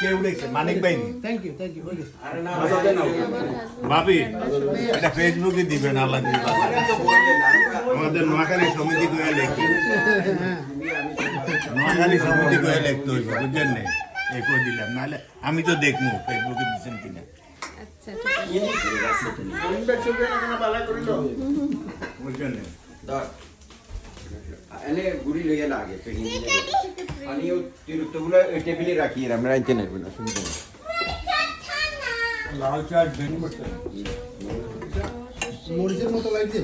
কে উঠেছে মানিক ভাই thank you thank you okay ভাবি এটা ফেসবুকে দিবেন আল্লাহ যদি বাঁচায়। আমাদের নোয়াখালী সমিতি করে লিখি নোয়াখালী সমিতি করে লিখতে হইব বুঝছেন না এই করে দিলাম নাহলে আমি তো দেখবো ফেসবুকে দিচ্ছেন কিনা আচ্ছা ঠিক আছে বুঝছেন না এনে গুড়ি লইয়া লাগে প্যাকিং পানি ও তিরুত্তগুলো ওই টেবিলে রাখি আমরা আনতে নেব না সুবিধা নেই লাল চাট বেন মরিচের মতো লাগছে।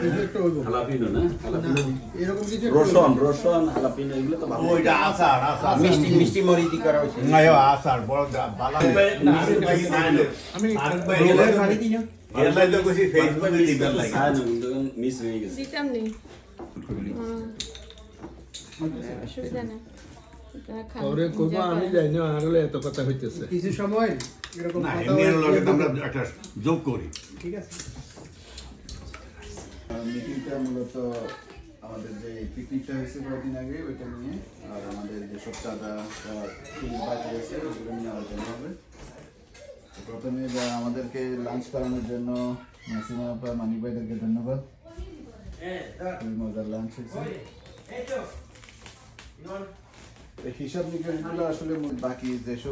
কিছু একটা হইব। হালাপিনো না? হালাপিনো এরকম কিছু রসুন রসুন হালাপিনো এগুলো তো ভালো। ওইটা আচার আচার। মিষ্টি মিষ্টি মরি করা হয়েছে। না আচার বড় বালা আমি রোলের পানি দিও এলাই তো কইছি ফেসবুকে দিবেন লাগে। মিস হয়ে গেছে। দিতাম নেই ওরে কইবো আমি। জানি না আগলে এত কথা হইতেছে। কিছু সময় এরকম কথা আমরা একটা যোগ করি। ঠিক আছে। মিটিংটা মূলত আমাদের যে পিকনিকটা হয়েছে কয়েকদিন আগে ওইটা নিয়ে। আর আমাদের যেসব চাঁদা বাকি রয়েছে ওগুলো নিয়ে আলোচনা হবে। প্রথমে যা আমাদেরকে লাঞ্চ করানোর জন্য নাসিমা আপা মানিক ভাইদেরকে ধন্যবাদ। খুবই মজার লাঞ্চ হয়েছে। হিসাব নিকাশগুলো আসলে বাকি যেসব